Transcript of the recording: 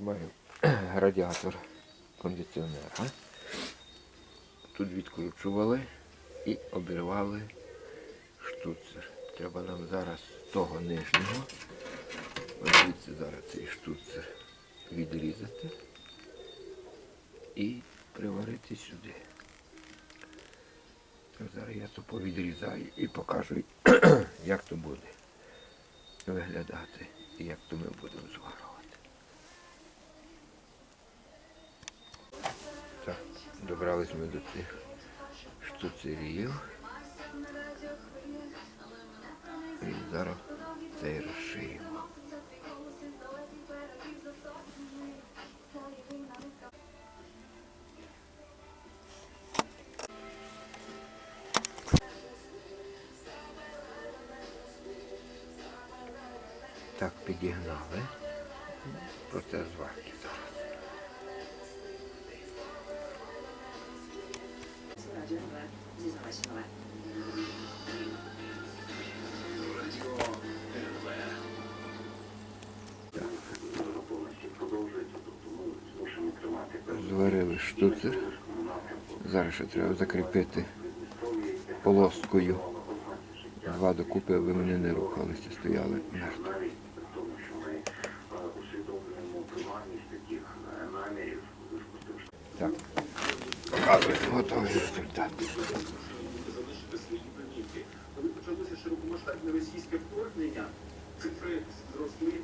Маю радіатор кондиціонера. Тут відкручували і обірвали штуцер. Треба нам зараз з того нижнього. Звідси зараз цей штуцер відрізати і приварити сюди. Зараз я то повідрізаю і покажу, як то буде виглядати і як то ми будемо зварювати. Так, добрались ми до цих штуцерів. І зараз цей розшиємо. Так, підігнали. Процес зварки зараз. Зварили штуцер. Зараз ще треба закріпити полоскою. Два докупи, аби вони не рухалися, стояли мертво. Так. Готовий результат. Почалося широкомасштабне російське вторгнення, цифри зросли